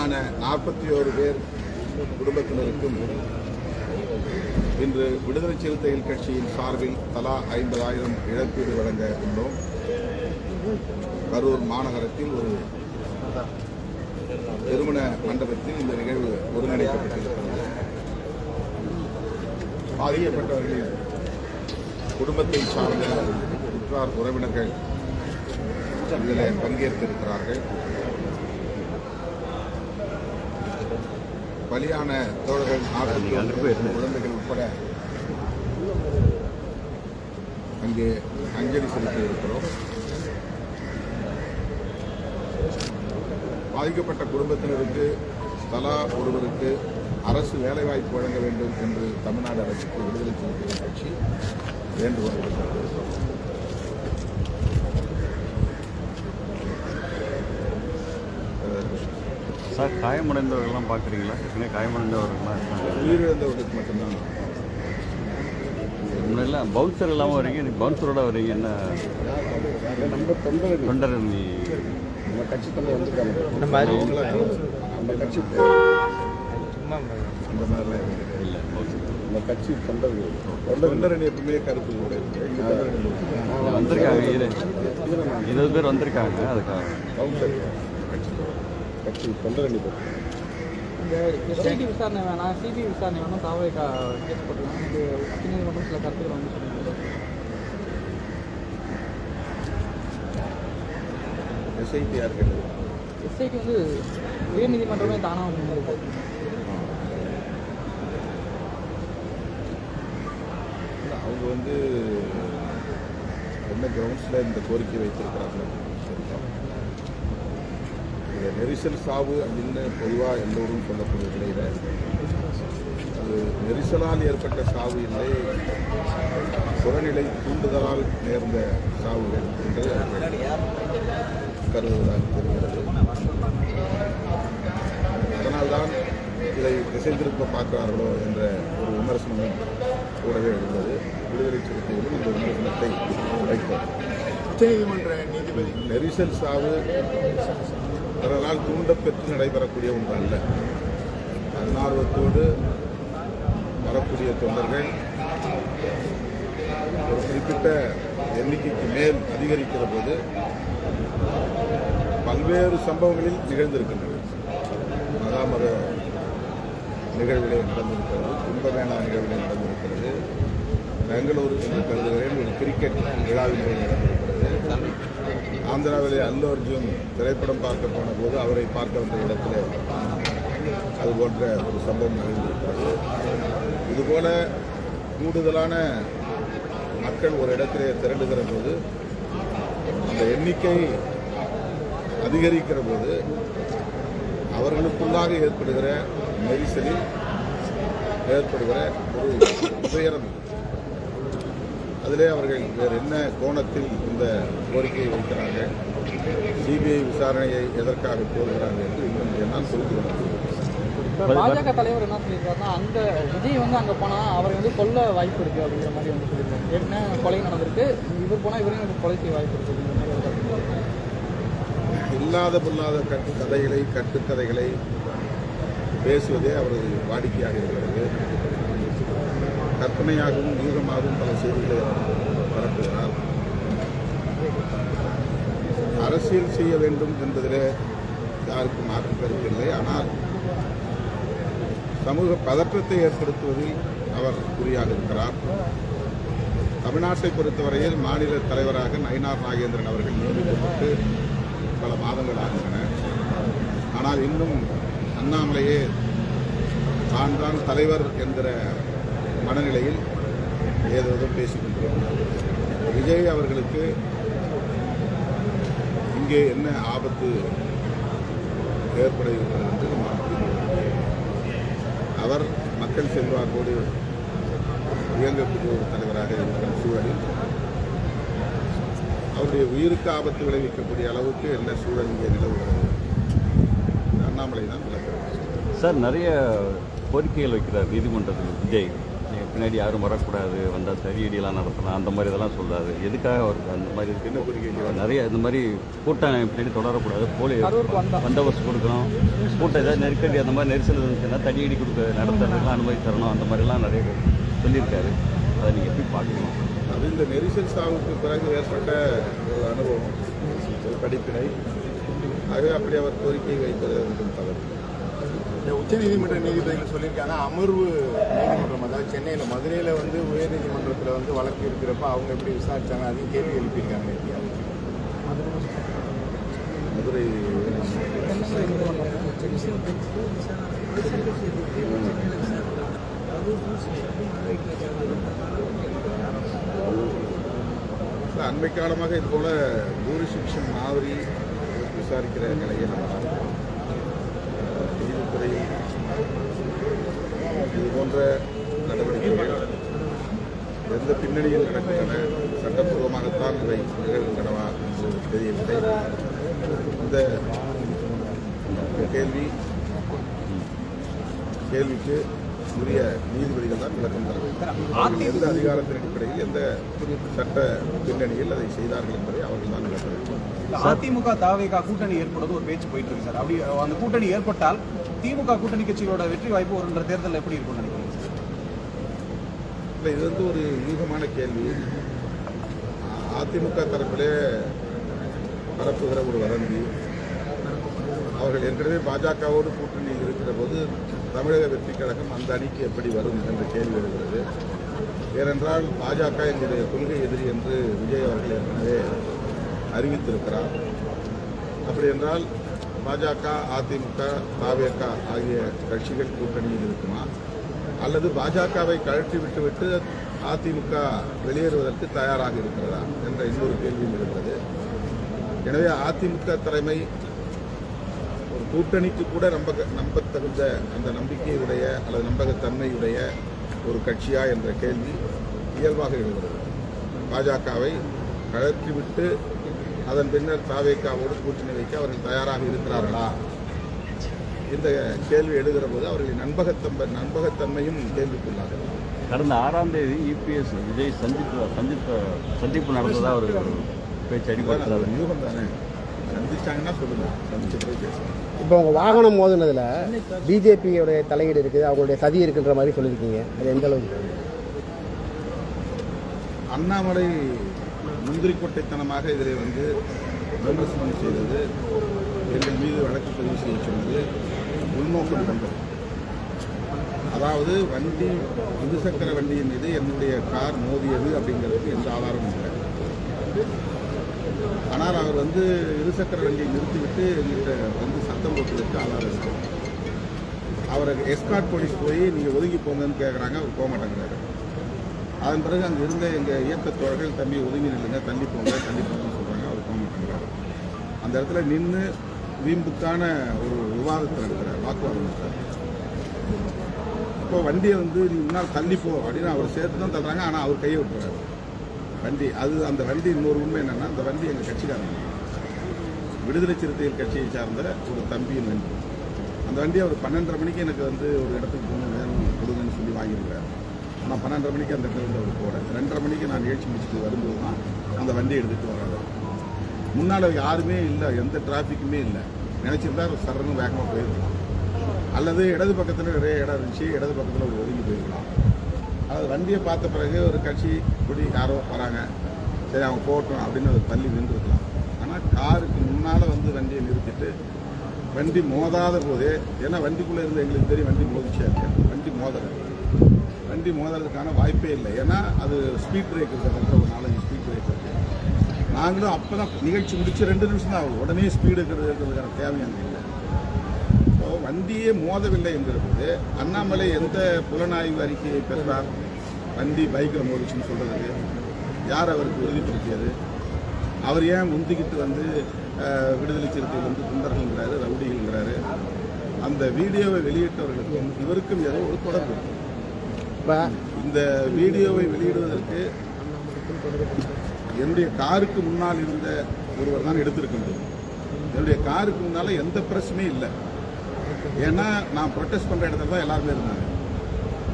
பலியான நாற்பத்தி ஓரு பேர் குடும்பத்தினருக்கும் இன்று விடுதலை சிறுத்தைகள் கட்சியின் சார்பில் தலா ஐம்பதாயிரம் இழப்பீடு வழங்க உள்ளோம். கரூர் மாநகரத்தில் ஒரு திருமண மண்டபத்தில் இந்த நிகழ்வு ஒருங்கிணைக்கப்பட்டிருக்கிறது. பாதிக்கப்பட்டவர்களின் குடும்பத்தை சார்ந்த உற்றார் உறவினர்கள் இதில் பங்கேற்றிருக்கிறார்கள் பலியான தோழர்கள் நாற்பத்தி குழந்தைகள் உட்பட அங்கே அஞ்சலி செலுத்தி இருக்கிறோம் பாதிக்கப்பட்ட குடும்பத்தினருக்கு தலா ஒருவருக்கு அரசு வேலைவாய்ப்பு வழங்க வேண்டும் என்று தமிழ்நாடு அரசுக்கு விடுதலை சிறுத்தைகள் கட்சி வேண்டுகோள் விடுக்கிறது சார் காயமடைந்தவர்கள்லாம் பார்க்குறீங்களா? ஏற்கனவே காயமடைந்தவர்கள்லாம் இருக்காங்க. உயிரிழந்தவர்களுக்கு மட்டும்தான். முன்னெல்லாம் பவுன்சர் இல்லாமல் வரீங்க இன்னைக்கு பவுன்சரோட வரீங்க என்ன? நம்ம தொண்டர்கள். தொண்டர் நீ. நம்ம கட்சி தொண்டர் வந்துருக்காங்க நம்ம கட்சி அந்த மாதிரிலாம் இல்லை. பவுன்சர் நம்ம கட்சி தொண்டர்கள். தொண்டர்கள் தொண்டரணி எப்பவுமே தொண்டரணி வந்திருக்காங்க இரு இருபது பேர் வந்திருக்காங்க அதுக்காக. கவுன்சிலர் கட்சி தொண்டரணி பற்றி இந்த எஸ்ஐடி விசாரணை வேணாம் சிபிஐ விசாரணை வேணாம் தாவே கேஸ் போட்டுருக்காங்க. இது உச்சநீதிமன்றம் சில கருத்துக்கள் வந்து சொன்னாங்க எஸ்ஐடிஆர் கேட்டது? எஸ்ஐடி வந்து உயர்நீதிமன்றமே தானாக இல்ல, அவங்க வந்து என்ன கிரவுண்ட்ஸில் இந்த கோரிக்கை வைத்திருக்கிறாங்க? இது நெரிசல் சாவு அப்படின்னு பொதுவாக எல்லோரும் சொல்லக்கூடிய நிலையில் அது நெரிசலால் ஏற்பட்ட சாவு இல்லை. புறநிலை தூண்டுதலால் நேர்ந்த சாவுகள் என்று கருதுவதாக தெரிகிறது. அதனால்தான் இதை திசை திருப்ப பார்க்கிறார்களோ என்ற ஒரு விமர்சனமும் கூடவே உள்ளது விடுதலை சிறுத்தைகளும் இந்த விமர்சனத்தை வைத்தோம் நீதிபதி. நெரிசல் சாவு பிறரால் தூண்டப்பெற்று நடைபெறக்கூடிய ஒன்று அல்ல தன்னார்வத்தோடு வரக்கூடிய தொண்டர்கள் ஒரு குறிப்பிட்ட எண்ணிக்கைக்கு மேல் அதிகரிக்கிற போது பல்வேறு சம்பவங்களில் நிகழ்ந்திருக்கின்றன. மதாமத நிகழ்விலே நடந்திருக்கிறது கும்பமேளா நிகழ்விலே நடந்திருக்கிறது பெங்களூர் என்று கருதுகிறேன் ஒரு கிரிக்கெட் விழாவிலே நடந்திருக்கிறது. ஆந்திராவிலே அல்லு அர்ஜுன் திரைப்படம் பார்க்க போன போது அவரை பார்க்க வந்த இடத்துல அது போன்ற ஒரு சம்பவம் நடந்திருக்கிறது. இதுபோல கூடுதலான மக்கள் ஒரு இடத்திலே திரண்டுகிற போது அந்த எண்ணிக்கை அதிகரிக்கிற போது அவர்களுக்குள்ளாக ஏற்படுகிற நெரிசலில் ஏற்படுகிற ஒரு துயரம் அதிலே அவர்கள் வேறு என்ன கோணத்தில் இந்த கோரிக்கையை வைக்கிறார்கள் சிபிஐ விசாரணையை எதற்காக கோருகிறார்கள் என்று இன்னும் என்னால் கொள்ள. இப்போ பாஜக தலைவர் என்ன சொல்லியிருக்காருன்னா அந்த விஜய் வந்து அங்கே போனால் அவரை வந்து கொல்ல வாய்ப்பு இருக்குது அப்படிங்கிற மாதிரி வந்து சொல்லியிருக்காரு ஏற்கனவே கொலை நடந்திருக்கு இவர் போனால் இவரையும் வந்து கொலை செய்ய வாய்ப்பு இருக்குது. இல்லாத பொல்லாத கட்டு கதைகளை கட்டுக்கதைகளை பேசுவதே அவரது வாடிக்கையாக இருக்கிறது கற்பனையாகவும் யூகமாகவும் பல செய்திகளை பரப்புகிறார் அரசியல் செய்ய வேண்டும் என்பதில் யாருக்கும் மாற்று கருத்தில்லை ஆனால் சமூக பதற்றத்தை ஏற்படுத்துவதில் அவர் குறியாக இருக்கிறார் தமிழ்நாட்டை பொறுத்தவரையில் மாநில தலைவராக நயினார் நாகேந்திரன் அவர்கள் நியமிக்கப்பட்டு பல மாதங்கள் ஆகின்றன. ஆனால் இன்னும் அண்ணாமலையே தான் தான் தலைவர் என்கிற மனநிலையில் ஏதோ பேசிக்கொண்டிருக்கிறோம் விஜய் அவர்களுக்கு இங்கே என்ன ஆபத்து ஏற்படுகிறது என்று அவர் மக்கள் செல்வாக்கோடு இயங்கக்கூடிய ஒரு தலைவராக இருக்கிற சூழலில். அவருடைய உயிருக்கு ஆபத்து விளைவிக்கக்கூடிய அளவுக்கு என்ன சூழல் இங்கே நிலவுகிறது? அண்ணாமலை தான் சார் நிறைய கோரிக்கைகள் வைக்கிறார் நீதிமன்றத்தில் விஜய். பின்னாடி யாரும் வரக்கூடாது வந்தால் தறியடியெல்லாம் நடத்தலாம் அந்த மாதிரி இதெல்லாம் சொல்லாது எதுக்காக அவருக்கு அந்த மாதிரி இருக்கு என்ன கோரிக்கை நிறைய இந்த மாதிரி கூட்டம் பின்னாடி தொடரக்கூடாது. போலி பந்தோபஸ்து கொடுக்கணும். கூட்டம் ஏதாவது நெருக்கடி அந்த மாதிரி நெரிசல் இருந்துச்சுன்னா தடியடி கொடுக்க நடத்துறதுலாம் அனுமதி தரணும். அந்த மாதிரிலாம் நிறைய சொல்லியிருக்காரு. அதை நீங்கள் எப்படி பார்க்கணும்? அது இந்த நெரிசல் சாவுக்கு பிறகு ஏற்பட்ட ஒரு அனுபவம். படிப்பினை. ஆகவே அப்படி அவர் கோரிக்கை கொஞ்சம் தவறு. இந்த உச்சநீதிமன்ற நீதிபதிகள் சொல்லியிருக்காங்க. அமர்வு நீதிமன்றம் அதாவது சென்னையில் மதுரையில் வந்து உயர்நீதிமன்றத்தில் வந்து வழக்கு இருக்கிறப்ப அவங்க எப்படி விசாரிச்சாங்க? அதையும் கேள்வி எழுப்பியிருக்காங்க மதுரை அண்மை காலமாக இது போல ஜூரிசிக்ஷன் மாதிரி விசாரிக்கிற நிலையை நம்ம பார்க்கிறோம். இது போன்ற நடவடிக்கைகள் எந்த பின்னணியில் நடக்கின்றன? சட்டப்பூர்வமாகத்தான் இவை நிகழ்கின்றனவா என்று தெரியவில்லை. இந்த கேள்வி கேள்விக்கு உரிய நீதிபதிகள் தான் விளக்கம் தர வேண்டும். எந்த அதிகாரத்தின் அடிப்படையில் எந்த சட்ட பின்னணியில் அதை செய்தார்கள் என்பதை அவர்கள் தான் விளக்க வேண்டும். அதிமுக தாவேகா கூட்டணி ஏற்படுவது ஒரு பேச்சு போயிட்டு இருக்கு சார். அப்படி அந்த கூட்டணி ஏற்பட்டால் திமுக கூட்டணி கட்சிகளோட வெற்றி வாய்ப்பு வருன்ற தேர்தலில் எப்படி இருக்கும் நினைக்கிறீங்க? இல்லை இது வந்து ஒரு யூகமான கேள்வி. அதிமுக தரப்பிலே பரப்புகிற ஒரு வதந்தி. அவர்கள் ஏற்கனவே பாஜகவோடு கூட்டணி இருக்கிற போது தமிழக வெற்றி கழகம் அந்த அணிக்கு எப்படி வரும் என்ற கேள்வி எழுகிறது. ஏனென்றால் பாஜக எங்களுடைய கொள்கை எதிரி என்று விஜய் அவர்கள் ஏற்கனவே அறிவித்திருக்கிறார். அப்படி என்றால் பாஜக அதிமுக பாவேக ஆகிய கட்சிகள் கூட்டணியில் இருக்குமா? அல்லது பாஜகவை கழற்றி விட்டுவிட்டு அதிமுக வெளியேறுவதற்கு தயாராக இருக்கிறதா என்ற இன்னொரு கேள்வியும் இருக்கிறது எனவே அதிமுக தலைமை ஒரு கூட்டணிக்கு கூட நம்ப நம்பத்தகுந்த அந்த நம்பிக்கையுடைய அல்லது நம்பகத்தன்மையுடைய ஒரு கட்சியா என்ற கேள்வி இயல்பாக எழுகிறது. பாஜகவை கழற்றிவிட்டு அதன் பின்னர் தாவேக்காவோடு கூட்டணி வைக்க அவர்கள் தயாராக இருக்கிறார்களா? இந்த கேள்வி எழுகிற போது அவர்களின் நண்பகத்தன்மை நண்பகத்தன்மையும் கேள்விக்குள்ளாகிறது. கடந்த ஆறாம் தேதி இபிஎஸ் விஜய் சந்திப்பு சந்திப்பு சந்திப்பு நடந்ததா ஒரு பேச்சு அடிபடுத்துறாரு யூகம் தானே சந்திச்சாங்கன்னா சொல்லுங்க. சந்திச்ச போய் இப்போ உங்கள் வாகனம் மோதுனதில் பிஜேபியோடைய தலையீடு இருக்குது அவங்களுடைய சதி இருக்குன்ற மாதிரி சொல்லியிருக்கீங்க. அது எந்த அளவுக்கு? அண்ணாமலை குதிரைக்கோட்டைத்தனமாக இதில் வந்து விமர்சனம் செய்தது எங்கள் மீது வழக்கு பதிவு செய்ய சொன்னது உள்நோக்கம் கொண்டது. அதாவது வண்டி இருசக்கர வண்டியின் மீது என்னுடைய கார் மோதியது அப்படிங்கிறதுக்கு எந்த ஆதாரமும் இல்லை. ஆனால் அவர் வந்து இருசக்கர வண்டியை நிறுத்திவிட்டு எங்கிட்ட வந்து சத்தம் போட்டதுக்கு ஆதாரம் இருக்கு அவரை எஸ்கார்ட் போலீஸ் போய் நீங்கள் ஒதுங்கி போங்கன்னு கேட்குறாங்க அவர் போக மாட்டேங்கிறாரு அதன் பிறகு அங்கே இருந்த எங்கள் இயக்க தோழர்கள் தம்பி ஒதுங்கி நில்லுங்க தள்ளி போங்க தள்ளி போங்கன்னு சொல்கிறாங்க அவர் போக மாட்டேங்கிறார் அந்த இடத்துல நின்று வீம்புக்கான ஒரு விவாதத்தை நடக்கிறார் வாக்குவாதம் நடத்துறாரு. இப்போ வண்டியை வந்து நீ முன்னால் தள்ளிப்போ அப்படின்னு அவர் சேர்த்து தான் தர்றாங்க ஆனால் அவர் கையை விட்டுறாரு. வண்டி அது அந்த வண்டி இன்னொரு உண்மை என்னென்னா அந்த வண்டி எங்கள் கட்சிக்காரங்க. விடுதலை சிறுத்தைகள் கட்சியை சார்ந்த ஒரு தம்பியின் வண்டி. அந்த வண்டி அவர் பன்னெண்டரை மணிக்கு எனக்கு வந்து ஒரு இடத்துக்கு போகணும் வேணும் கொடுங்கன்னு சொல்லி வாங்கியிருக்கிறார். நான் பன்னெண்டரை மணிக்கு அந்த இடத்துல இருந்து அவர் போட ரெண்டரை மணிக்கு நான் நிகழ்ச்சி முடிச்சுட்டு வரும்போது தான் அந்த வண்டியை எடுத்துகிட்டு வர்றாரு முன்னால் யாருமே இல்லை எந்த டிராஃபிக்குமே இல்லை. நினச்சிருந்தா சரணும் வேகமாக போயிருக்கலாம். அல்லது இடது பக்கத்தில் நிறைய இடம் இருந்துச்சு இடது பக்கத்தில் ஒரு ஒதுங்கி போயிருக்கலாம். அதாவது வண்டியை பார்த்த பிறகு ஒரு கட்சி குடி யாரோ வராங்க. சரி அவங்க போகட்டும் அப்படின்னு அது தள்ளி நின்றுருக்கலாம். ஆனால் காருக்கு முன்னால் வந்து வண்டியை நிறுத்திட்டு வண்டி மோதாத போதே ஏன்னா வண்டிக்குள்ளே இருந்த எங்களுக்கு தெரியும் வண்டி மோதிச்சா வண்டி மோதலை. வண்டி மோதுறதுக்கான வாய்ப்பே இல்லை. ஏன்னா அது ஸ்பீட் பிரேக் இருக்கிற ஒரு நாலஞ்சு ஸ்பீட் பிரேக் இருக்குது நாங்களும் அப்போ தான் நிகழ்ச்சி முடிச்சு ரெண்டு நிமிஷம் தான் ஆகும் உடனே ஸ்பீடு இருக்கிறதுக்கான தேவை அங்கே இல்லை. ஸோ வண்டியே மோதவில்லை என்கிறபோது அண்ணாமலை எந்த புலனாய்வு அறிக்கையை பெற்றார்? வண்டி பைக்கில் மோதிச்சுன்னு சொல்கிறதுக்கு யார் அவருக்கு உறுதிப்படுத்தியது? அவர் ஏன் முந்திக்கிட்டு வந்து விடுதலை சிறுத்தைகள் வந்து குண்டர்கள்ங்கிறாரு ரவுடிகள்ங்கிறாரு? அந்த வீடியோவை வெளியிட்டவர்களுக்கும் இவருக்கும் ஏதோ ஒரு தொடர்பு இருக்குது இப்போ இந்த வீடியோவை வெளியிடுவதற்கு என்னுடைய காருக்கு முன்னால் இருந்த ஒருவர் தான் எடுத்திருக்கின்றது. என்னுடைய காருக்கு முன்னால் எந்த பிரச்சனையும் இல்லை. ஏன்னா நான் ப்ரொட்டஸ்ட் பண்ணுற இடத்துல தான் எல்லாருமே இருந்தாங்க.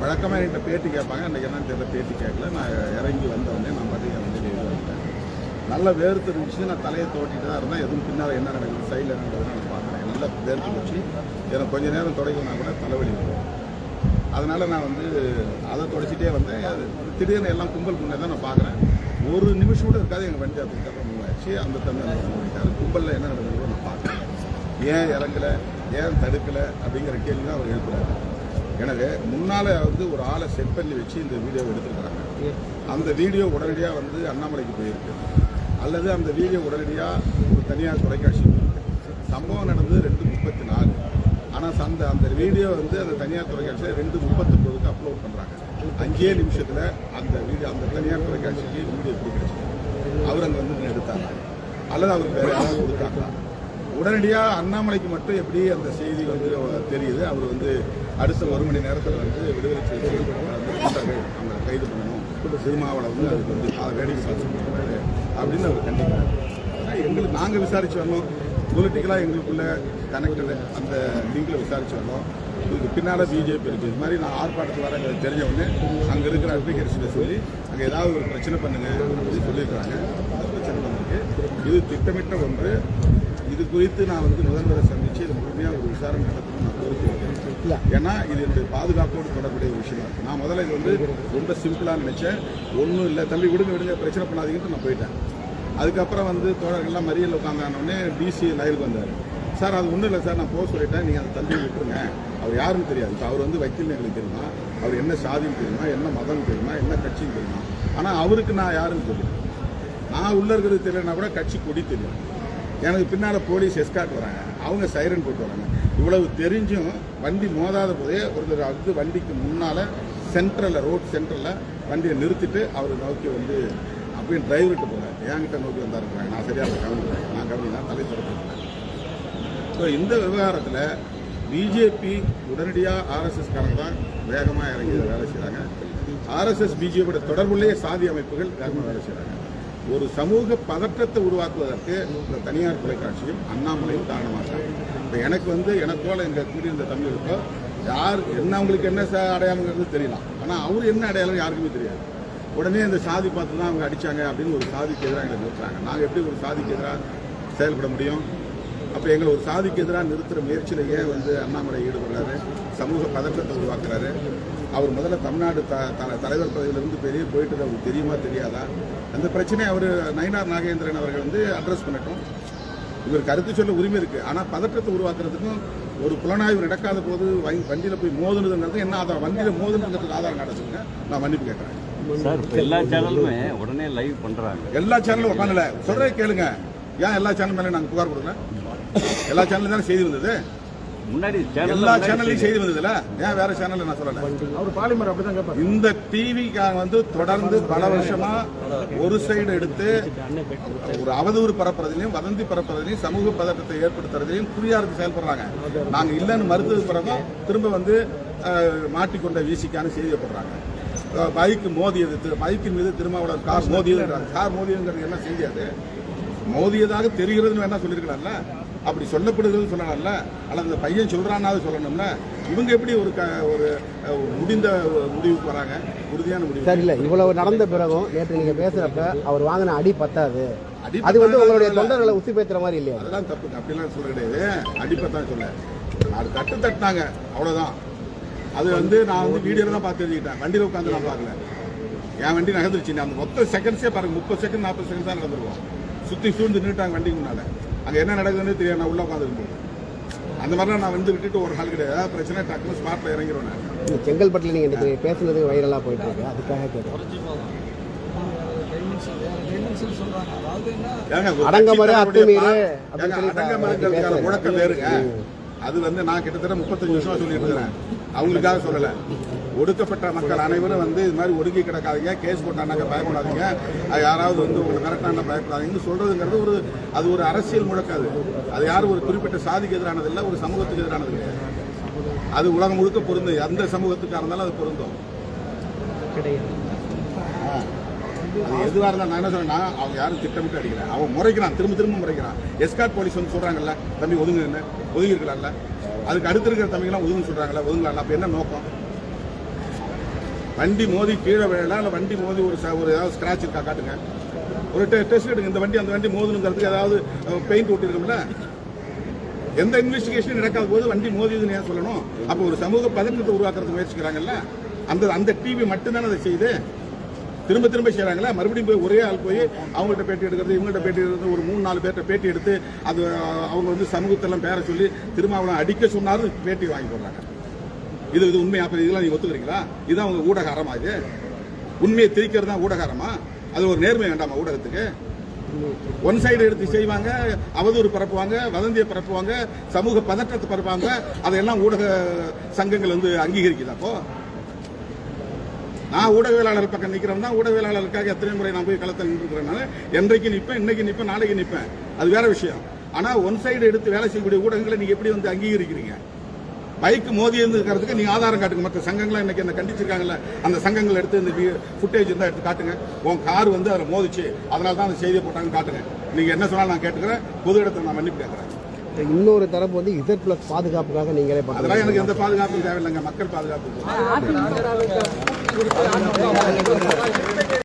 வழக்கமாக என்கிட்ட பேட்டி கேட்பாங்க. அன்றைக்கி என்னன்னு தெரியல பேட்டி கேட்கல. நான் இறங்கி வந்த உடனே நான் பாட்டுக்கு வந்து வந்துட்டேன். நல்ல வேர்த்து இருந்துச்சு. நான் தலையை தோட்டிட்டு தான் இருந்தேன். எதுவும் பின்னால் என்ன நடக்குது சைடில் என்ன நடக்குதுன்னு நான் பார்க்குறேன் நல்லா வேர்த்து போச்சு. எனக்கு கொஞ்ச நேரம் தொடங்கினா கூட தலைவலி வரும் அதனால் நான் வந்து அதை தொடச்சிட்டே வந்தேன் அது திடீர்னு எல்லாம் கும்பல் முன்னே தான் நான் பார்க்குறேன். ஒரு நிமிஷம் கூட இருக்காது எங்கள் வண்டி அதுக்கப்புறம் மூவ் அந்த தம்பி கும்பலில் என்ன நடக்குதுன்னு நான் பார்க்குறேன் ஏன் இறங்கலை? ஏன் தடுக்கலை? அப்படிங்கிற கேள்வி தான் அவர் எழுப்புறாரு. எனவே முன்னால் வந்து ஒரு ஆளை செட் பண்ணி வச்சு இந்த வீடியோவை எடுத்துருக்குறாங்க. அந்த வீடியோ உடனடியாக வந்து அண்ணாமலைக்கு போயிருக்கு. அல்லது அந்த வீடியோ உடனடியாக ஒரு தனியார் தொலைக்காட்சி சம்பவம் நடந்தது ரெண்டு முப்பத்தி நாலு. ஆனால் அந்த அந்த வீடியோ வந்து அந்த தனியார் தொலைக்காட்சியில் ரெண்டு முப்பத்தொம்பதுக்கு அப்லோட் பண்ணுறாங்க அஞ்சே நிமிஷத்தில் அந்த வீடியோ அந்த தனியார் தொலைக்காட்சிக்கு வீடியோ எப்படி அவர் அங்கே வந்து எடுத்தாங்க அல்லது அவர் வேறு யாராவது கொடுத்தாங்களா? உடனடியாக அண்ணாமலைக்கு மட்டும் எப்படி அந்த செய்தி வந்து தெரியுது? அவர் வந்து அடுத்த ஒரு மணி நேரத்தில் வந்து விடுதலை செய்தி அந்த அவங்களை கைது பண்ணணும். சினிமாவில் வந்து அதுக்கு வந்து அதை வேடிக்கை பார்த்து அப்படின்னு அவர் கண்டிப்பாக எங்களுக்கு நாங்கள் விசாரிச்சு வரணும் பொலிட்டிக்கலாக எங்களுக்குள்ள கனெக்டடு அந்த லிங்கில் விசாரிச்சு வந்தோம். இதுக்கு பின்னால் பிஜேபி இருக்குது இது மாதிரி நான் ஆர்ப்பாட்டத்தில் வர எங்களுக்கு தெரிஞ்ச உடனே அங்கே இருக்கிற அட்வொகேட்ஸில் சொல்லி அங்கே ஏதாவது ஒரு பிரச்சனை பண்ணுங்க அப்படின்னு சொல்லியிருக்கிறாங்க. அந்த பிரச்சனை பண்ணிருக்கு இது திட்டமிட்ட ஒன்று. இது குறித்து நான் வந்து முதல்வரை சந்தித்து இது முழுமையாக ஒரு விசாரணை நடத்தணும்னு நான் கோரிக்கை வைக்கிறேன் ஏன்னா இது என்னுடைய பாதுகாப்போடு தொடர்புடைய விஷயம். நான் முதல்ல இது வந்து ரொம்ப சிம்பிளாக நினச்சேன். ஒன்றும் இல்லை. தம்பி விடுங்க விடுங்க. பிரச்சனை பண்ணாதீங்கன்ட்டு நான் போயிட்டேன். அதுக்கப்புறம் வந்து தோழர்கள்லாம் மறியல் உட்காந்தானோடனே டிசி லைவுக்கு வந்தார். சார் அது ஒன்றும் இல்லை சார் நான் போக சொல்லிட்டேன் நீங்கள் அதை தள்ளி விட்டுருங்க. அவர் யாருன்னு தெரியாது. இப்போ அவர் வந்து வக்கீல் எங்களுக்கு தெரியுமா? அவர் என்ன சாதின்னு தெரியுமா? என்ன மதம் தெரியுமா? என்ன கட்சின்னு தெரியுமா? ஆனால் அவருக்கு நான் யாருன்னு தெரியும் நான் உள்ள இருக்கிறது தெரியலனா கூட கட்சி கொடி தெரியும். எனக்கு பின்னால் போலீஸ் எஸ்கார்ட் வராங்க. அவங்க சைரன் போட்டு வராங்க. இவ்வளவு தெரிஞ்சும் வண்டி மோதாத போதே ஒருத்தர் வந்து வண்டிக்கு முன்னால் சென்ட்ரலில் ரோட் சென்டரில் வண்டியை நிறுத்திட்டு அவர் நோக்கி வந்து அப்படின்னு டிரைவர்கிட்ட போகிறேன் என்கிட்ட நோக்கி வந்தாருக்கிறாங்க நான் சரியாக கவனிக்கிறேன் நான் கவனிதான் தலை திறக்கிறேன் ஸோ இந்த விவகாரத்தில் பிஜேபி உடனடியாக ஆர்எஸ்எஸ்காரங்க தான் வேகமாக இறங்கி வேலை செய்கிறாங்க ஆர்எஸ்எஸ் பிஜேபியோட தொடர்புள்ளே சாதி அமைப்புகள் வேகமாக வேலை செய்கிறாங்க ஒரு சமூக பதற்றத்தை உருவாக்குவதற்கு இந்த தனியார் தொலைக்காட்சியும் அண்ணாமலையும் காரணமாக இப்போ எனக்கு வந்து எனக்கோல இங்கே கூடியிருந்த தமிழுக்கோ யார் என்ன அவங்களுக்கு என்ன அடையாளங்கிறது தெரியலாம் ஆனால் அவர் என்ன அடையாளம் யாருக்குமே தெரியாது. உடனே அந்த சாதி பார்த்து தான் அவங்க அடிச்சாங்க அப்படின்னு ஒரு சாதிக்கு எதிராக எங்களை நிறுத்துறாங்க. நாங்கள் எப்படி ஒரு சாதிக்கு எதிராக செயல்பட முடியும்? அப்போ எங்களை ஒரு சாதிக்கு எதிராக நிறுத்துகிற முயற்சியில் ஏன் வந்து அண்ணாமலை ஈடுபடுறாரு. சமூக பதற்றத்தை உருவாக்குறாரு. அவர் முதல்ல தமிழ்நாடு த த- தலைவர் பதவியிலிருந்து பெரிய போயிட்டு அவருக்கு தெரியுமா தெரியாதா? அந்த பிரச்சனையை அவர் நயினார் நாகேந்திரன் அவர்கள் வந்து அட்ரஸ் பண்ணட்டும். இவர் கருத்து சொல்ல உரிமை இருக்குது ஆனால் பதற்றத்தை உருவாக்குறதுக்கும் ஒரு புலனாய்வு நடக்காத போது வண்டி- போய் மோதுனதுங்கிறது என்ன ஆதாரம்? வண்டியில மோதுனதுக்கு ஆதாரம் கிடச்சிருங்க நான் மன்னிப்பு கேட்கறேன். சார் எல்லா சேனலுமே உடனே லைவ் பண்ணுறாங்க எல்லா சேனலும் உட்காந்துல சொல்றதை கேளுங்க. ஏன் எல்லா சேனல் மேலே நாங்கள் புகார் கொடுக்கல? எல்லா சேனலும் தானே செய்தி வந்தது? முன்னாடி எல்லா சேனல் சேனல்லையும் செய்தி. வந்ததுல? ஏன் வேற சேனல்ல நான் சொல்லல? அவர் பாலிமர் அப்படிதான் கேட்பார் இந்த டிவி வந்து தொடர்ந்து பல வருஷமா ஒரு சைடு எடுத்து ஒரு அவதூறு பரப்புறதுலையும் வதந்தி பரப்புறதுலையும் சமூக பதற்றத்தை ஏற்படுத்துறதுலையும் குறியாருக்கு செயல்படுறாங்க. நாங்க இல்லைன்னு மறுத்தது பிறகு திரும்ப வந்து மாட்டிக்கொண்ட வீசிக்கான செய்தியை போடுறாங்க. அஹ், பைக் மோதியது பைக்கின் மீது திருமாவளவன் கார் மோதியதுன்றாங்க கார் மோதியதுங்கிறது என்ன செய்தி அது மோதியதாக தெரிகிறதுன்னு வேணா சொல்லியிருக்கலாம்ல. அப்படி சொல்லப்படுகிறது சொல்லலாம்ல. அல்லது அந்த பையன் சொல்றானாவது சொல்லணும்ல. இவங்க எப்படி ஒரு க ஒரு முடிந்த முடிவுக்கு வராங்க? உறுதியான முடிவு. சார் இல்லை இவ்வளவு நடந்த பிறகும் நேற்று நீங்க பேசுறப்ப அவர் வாங்கின அடி பத்தாது. அது வந்து உங்களுடைய. தொண்டர்களை உசுப்பேத்துற மாதிரி இல்லையா? அதெல்லாம் தப்பு. அப்படிலாம் சொல்ல கிடையாது. அடிப்பத்தான் சொல்ல. நாலு தட்டு தட்டினாங்க. அவ்வளவுதான். அது வந்து நான் வந்து வீடியோல தான் பார்த்து தெரிஞ்சுக்கிட்டேன். வண்டியில் உட்காந்து நான் பார்க்கல. என் வண்டி நகர்ந்துருச்சு. அந்த மொத்த செகண்ட்ஸே பாருங்க முப்பது செகண்ட் நாற்பது செகண்ட் தான் நடந்துருவோம் சுற்றி சூழ்ந்து நின்றுட்டாங்க வண்டிக்கு முன்னால. அங்கே என்ன நடக்குதுன்னு தெரியாது. நான் உள்ள உட்காந்துருக்கோம் அந்த மாதிரிலாம் நான் வந்து விட்டுட்டு ஒரு நாள் கிடையாது. ஏதாவது பிரச்சனை டக்குனு ஸ்பாட்டில் இறங்கிடுவேன் நான். செங்கல்பட்டில் நீங்க இன்னைக்கு பேசுனது வைரலா போயிட்டு இருக்கு. அதுக்காக கேட்குறேன் கட்சிக்காரருடைய அத்துமீறு பேசுறாங்க. முழக்கம் வேறுங்க. அது வந்து நான் கிட்டத்தட்ட முப்பத்தஞ்சு வருஷமா சொல்லிட்டு இருக்கிறேன். அவங்களுக்காக சொல்லல. ஒடுக்கப்பட்ட மக்கள் அனைவரும் வந்து இது மாதிரி ஒடுங்கி கிடக்காதீங்க கேஸ் போட்டானாக்க பயப்படாதீங்க. அது யாராவது வந்து உங்களை மிரட்டான பயப்படாதீங்கன்னு சொல்றதுங்கிறது ஒரு அது ஒரு அரசியல் முழக்காது அது. யாரும் ஒரு குறிப்பிட்ட சாதிக்கு எதிரானது இல்லை ஒரு சமூகத்துக்கு எதிரானது கிடையாது அது உலகம் முழுக்க பொருந்தும். எந்த சமூகத்துக்காக இருந்தாலும் அது பொருந்தும். ஆ. அது எதுவாக இருந்தால் நான் என்ன சொன்னேன்னா அவங்க யாரும் திட்டமிட்டு அடிக்கிறேன் அவன் முறைக்கிறான் திரும்ப திரும்ப முறைக்கிறான். எஸ்கார்ட் போலீஸ் வந்து சொல்கிறாங்கல்ல தம்பி ஒதுங்குன்னு ஒதுங்கி இருக்கலாம்ல அதுக்கு அடுத்து இருக்கிற தம்பிங்களாம் ஒதுங்க சொல்கிறாங்கல்ல ஒதுங்கலாம் அப்போ என்ன நோக்கம்? வண்டி மோதி கீழே விழலாம் இல்லை வண்டி மோதி ஒரு ஒரு ஏதாவது ஸ்க்ராட்ச் இருக்கா? காட்டுங்க. ஒரு டெ- டெஸ்ட் எடுங்க. இந்த வண்டி அந்த வண்டி மோதுனுங்கிறதுக்கு ஏதாவது பெயிண்ட் ஒட்டிருக்கும்ல எந்த இன்வெஸ்டிகேஷனும் நடக்காத போது வண்டி மோதியதுன்னு ஏன் சொல்லணும்? அப்போ ஒரு சமூக பதற்றத்தை உருவாக்குறதுக்கு முயற்சிக்கிறாங்கல்ல? அந்த அந்த டிவி மட்டும்தானே அதை செய்யுது? திரும்ப திரும்ப செய்கிறாங்களா மறுபடியும் போய் ஒரே ஆள் போய் அவங்கள்ட்ட பேட்டி எடுக்கிறது இவங்கள்ட்ட பேட்டி எடுக்கிறது ஒரு மூணு நாலு பேர்கிட்ட பேட்டி எடுத்து அது அவங்க வந்து சமூகத்தெல்லாம் பேர சொல்லி திரும்ப அவனை அடிக்க சொன்னாலும் பேட்டி வாங்கி போடுறாங்க. இது இது உண்மையாக அப்ப இதெல்லாம் நீங்கள் ஒத்துக்கிறீங்களா? இதுதான் அவங்க ஊடகாரமா இது? உண்மையை திரிக்கிறது தான் ஊடகாரமா அது ஒரு நேர்மை வேண்டாமா ஊடகத்துக்கு? ஒன் சைடு எடுத்து செய்வாங்க அவதூறு பரப்புவாங்க வதந்தியை பரப்புவாங்க சமூக பதற்றத்தை பரப்புவாங்க அதையெல்லாம் ஊடக சங்கங்கள் வந்து அங்கீகரிக்குதாப்போ நான் ஊடகவியலாளர் பக்கம் நிற்கிறவன் தான் ஊடகவியலாளருக்காக எத்தனை முறை நான் போய் களத்தில் நின்றுக்கிறேன் என்றைக்கு நிற்பேன் இன்னைக்கு நிற்பேன் நாளைக்கு நிற்பேன். அது வேற விஷயம். ஆனால் ஒன் சைடு எடுத்து வேலை செய்யக்கூடிய ஊடகங்களை நீங்கள் எப்படி வந்து அங்கீகரிக்கிறீங்க? பைக் மோதி இருக்கிறதுக்கு நீங்கள் ஆதாரம் காட்டுங்க. மற்ற சங்கங்களை இன்னைக்கு என்ன கண்டிச்சிருக்காங்கல்ல அந்த சங்கங்கள் எடுத்து இந்த ஃபுட்டேஜ் இருந்தால் எடுத்து காட்டுங்க. உன் கார் வந்து அதில் மோதிச்சு அதனால தான் அந்த செய்தியை போட்டாங்கன்னு காட்டுங்க. நீங்கள் என்ன சொன்னாலும் நான் கேட்டுக்கிறேன். பொது இடத்துல நான் மன்னிப்பு கேட்குறேன். இன்னொரு தரப்பு வந்து இசட் பிளஸ் பாதுகாப்புக்காக நீங்களே பண்ணுறீங்க எனக்கு எந்த பாதுகாப்பும் தேவையில்லைங்க. மக்கள் பாதுகாப்பு.